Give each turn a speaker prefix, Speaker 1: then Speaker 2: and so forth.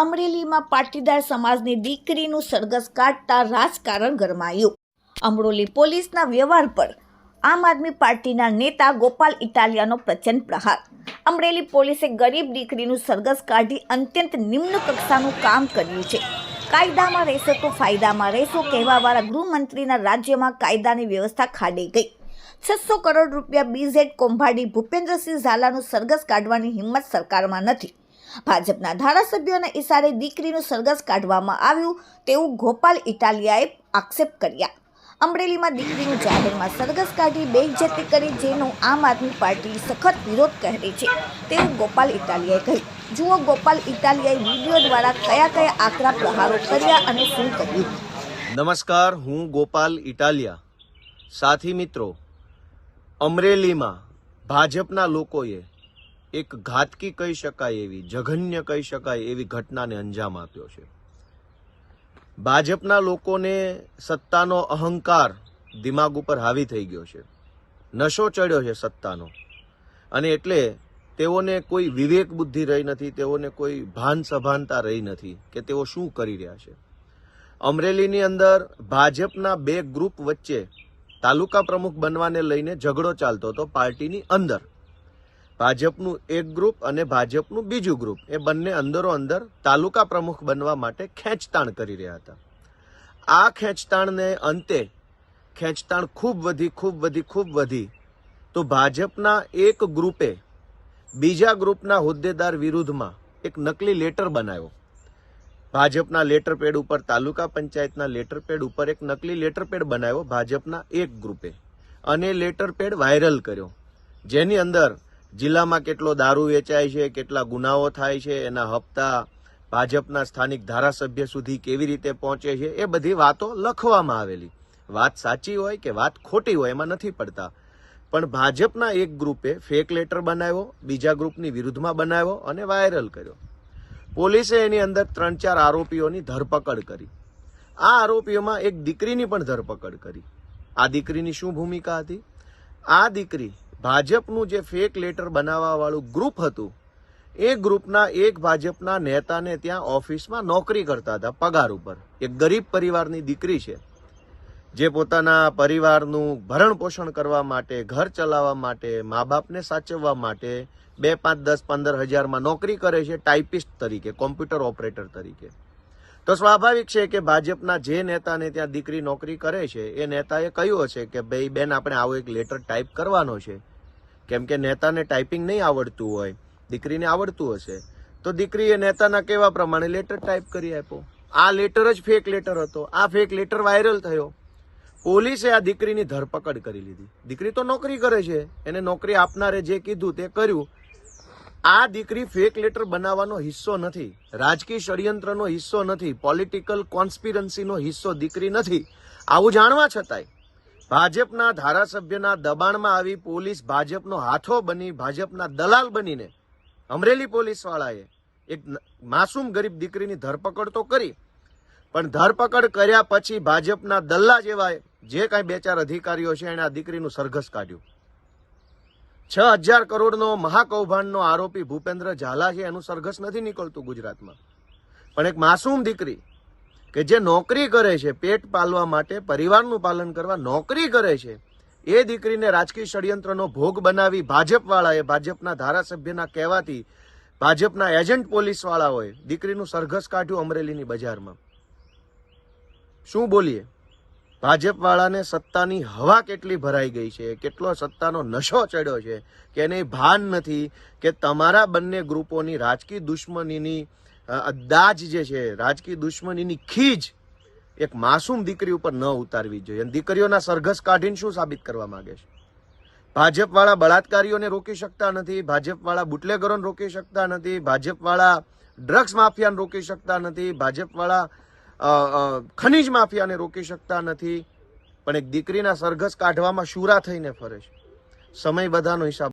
Speaker 1: અમરેલીમાં પાટીદાર સમાજની દીકરીનું સરઘસ કાઢતા રાજકારણ ગરમાયું. અમરોલી પોલીસના વ્યવહાર પર આમ આદમી પાર્ટીના નેતા ગોપાલ ઇટાલિયાનો પ્રચંડ પ્રહાર. અમરેલી પોલીસે ગરીબ દીકરીનું સરઘસ કાઢી અત્યંત નિમ્ન કક્ષાનું કામ કર્યું છે. કાયદામાં રહેશો તો ફાયદામાં રહેશો કહેવાવાળા ગૃહમંત્રીના રાજ્યમાં કાયદાની વ્યવસ્થા ખાડે ગઈ. છસો કરોડ રૂપિયા બીઝેડ કૌભાંડી ભૂપેન્દ્રસિંહ ઝાલાનું સરઘસ કાઢવાની હિંમત સરકારમાં નથી. ભાજપના ધારાસભ્યોના ઇશારે દીકરીનું સરઘસ કાઢવામાં આવ્યું તેવું ગોપાલ ઇટાલિયાએ આક્ષેપ કર્યા. અમરેલીમાં દીકરીનું જાહેરમાં સરઘસ કાઢી બેઇજ્જતી કરી જેનો આમ આદમી પાર્ટી સખત વિરોધ કરે છે તેવું ગોપાલ ઇટાલિયાએ કહ્યું. જુઓ ગોપાલ ઇટાલિયાએ વીડિયો દ્વારા કયા કયા આકરા પ્રહારો કર્યા અને શું કહ્યું
Speaker 2: નમસ્કાર, હું ગોપાલ ઇટાલિયા. સાથી મિત્રો અમરેલીમાં ભાજપના લોકોએ એક ઘાતકી કહી શકાય એવી, જઘન્ય કહી શકાય એવી ઘટનાને અંજામ આપ્યો છે. ભાજપના લોકોને સત્તાનો અહંકાર દિમાગ ઉપર હાવી થઈ ગયો છે. નશો ચડ્યો છે સત્તાનો. અને એટલે તેઓને કોઈ વિવેક બુદ્ધિ રહી નથી, તેઓને કોઈ ભાન સભાનતા રહી નથી કે તેઓ શું કરી રહ્યા છે. અમરેલીની અંદર ભાજપના બે ગ્રુપ વચ્ચે તાલુકા પ્રમુખ બનવાને લઈને ઝઘડો ચાલતો હતો પાર્ટીની અંદર. ભાજપનું એક ગ્રુપ અને ભાજપનું બીજું ગ્રુપ. એ બંને અંદરો અંદર તાલુકા પ્રમુખ બનવા માટે ખેંચતાણ કરી રહ્યા હતા. આ ખેંચતાણને અંતે, ખેંચતાણ ખૂબ વધી ખૂબ વધી ખૂબ વધી, તો ભાજપના એક ગ્રુપે બીજા ગ્રુપના હોદ્દેદાર વિરુદ્ધમાં એક નકલી લેટર બનાવ્યો. ભાજપના લેટર પેડ ઉપર, તાલુકા પંચાયતના લેટર પેડ ઉપર એક નકલી લેટર પેડ બનાવ્યો ભાજપના એક ગ્રુપે. અને લેટર પેડ વાયરલ કર્યો. જેની અંદર જિલ્લામાં કેટલો દારૂ વેચાય છે, કેટલા ગુનાઓ થાય છે, એના હપ્તા ભાજપના સ્થાનિક ધારાસભ્ય સુધી કેવી રીતે પહોંચે છે, એ બધી વાતો લખવામાં આવેલી. વાત સાચી હોય કે વાત ખોટી હોય એમાં નથી પડતા. પણ ભાજપના એક ગ્રુપે ફેક લેટર બનાવ્યો, બીજા ગ્રુપની વિરુદ્ધમાં બનાવ્યો અને વાયરલ કર્યો. પોલીસે એની અંદર ત્રણ ચાર આરોપીઓની ધરપકડ કરી. આ આરોપીઓમાં એક દીકરીની પણ ધરપકડ કરી. આ દીકરીની શું ભૂમિકા હતી? આ દીકરી ભાજપનું જે ફેક લેટર બનાવવાવાળું ગ્રુપ હતું, એ ગ્રુપના એક ભાજપના નેતાને ત્યાં ઓફિસમાં નોકરી કરતા હતા, પગાર ઉપર. એક ગરીબ પરિવારની દીકરી છે. જે પોતાના પરિવારનું ભરણ પોષણ કરવા માટે, ઘર ચલાવવા માટે મા બાપને સાચવવા માટે બે પાંચ દસ પંદર હજારમાં નોકરી કરે છે ટાઈપિસ્ટ તરીકે, કોમ્પ્યુટર ઓપરેટર તરીકે. તો સ્વાભાવિક છે કે ભાજપના જે નેતાને ત્યાં દીકરી નોકરી કરે છે, એ નેતાએ કહ્યું હશે કે, ભાઈ, બેન, આપણે આવો એક લેટર ટાઈપ કરવાનો છે. કેમ કે નેતાને ટાઈપિંગ નહીં આવડતું હોય, દીકરીને આવડતું હશે. તો દીકરીએ નેતાના કહેવા પ્રમાણે લેટર ટાઈપ કરી આપ્યો. આ લેટર જ ફેક લેટર હતો. આ ફેક લેટર વાયરલ થયો. પોલીસે આ દીકરીની ધરપકડ કરી લીધી. દીકરી તો નોકરી કરે છે. એને નોકરી આપનારે જે કીધું તે કર્યું. આ દીકરી ફેક લેટર બનાવવાનો હિસ્સો નથી. રાજકીય ષડયંત્રનો હિસ્સો નથી. પોલિટિકલ કોન્સ્પિરન્સીનો હિસ્સો દીકરી નથી. આવું જાણવા છતાંય ભાજપના ધારાસભ્યના દબાણમાં આવી પોલીસ ભાજપનો હાથો બની ભાજપના દલાલ બનીને અમરેલી પોલીસવાળાએ એક માસૂમ ગરીબ દીકરીની ધરપકડ તો કરી. પણ ધરપકડ કર્યા પછી ભાજપના દલ્લા જેવા જે કાંઈ બે ચાર અધિકારીઓ છે એણે આ દીકરીનું સરઘસ કાઢ્યું. છ હજાર કરોડનો મહાકૌભાંડનો આરોપી ભૂપેન્દ્ર ઝાલા છે એનું સરઘસ નથી નીકળતું ગુજરાતમાં. પણ એક માસૂમ દીકરી કે જે નોકરી કરે છે, પેટ પાલવા માટે પરિવારનું પાલન કરવા નોકરી કરે છે, એ દીકરીને રાજકીય ષડયંત્રનો ભોગ બનાવી ભાજપવાળાએ ભાજપના ધારાસભ્યના કહેવાથી ભાજપના એજન્ટ પોલીસવાળાઓએ દીકરીનું સરઘસ કાઢ્યું અમરેલીની બજારમાં. શું બોલીએ? ભાજપવાળાને સત્તાની હવા કેટલી ભરાઈ ગઈ છે, કેટલો સત્તાનો નશો ચડ્યો છે, કે એને ભાન નથી, કે તમારા બંને ગ્રુપોની રાજકીય દુશ્મનીની અદાજ જે છે, રાજકીય દુશ્મનીની ખીજ એક માસૂમ દીકરી ઉપર ન ઉતારવી જોઈએ. અને દીકરીઓના સરઘસ કાઢીને શું સાબિત કરવા માંગે છે? ભાજપવાળા બળાત્કારીઓને રોકી શકતા નથી, ભાજપવાળા બુટલેગરોને રોકી શકતા નથી, ભાજપવાળા ડ્રગ્સ માફિયાને રોકી શકતા નથી, ભાજપવાળા ખનીજ માફિયાને રોકી શકતા નથી. પણ એક દીકરીના સરઘસ કાઢવામાં શુરા થઈને ફરે છે. સમય બધાનો હિસાબ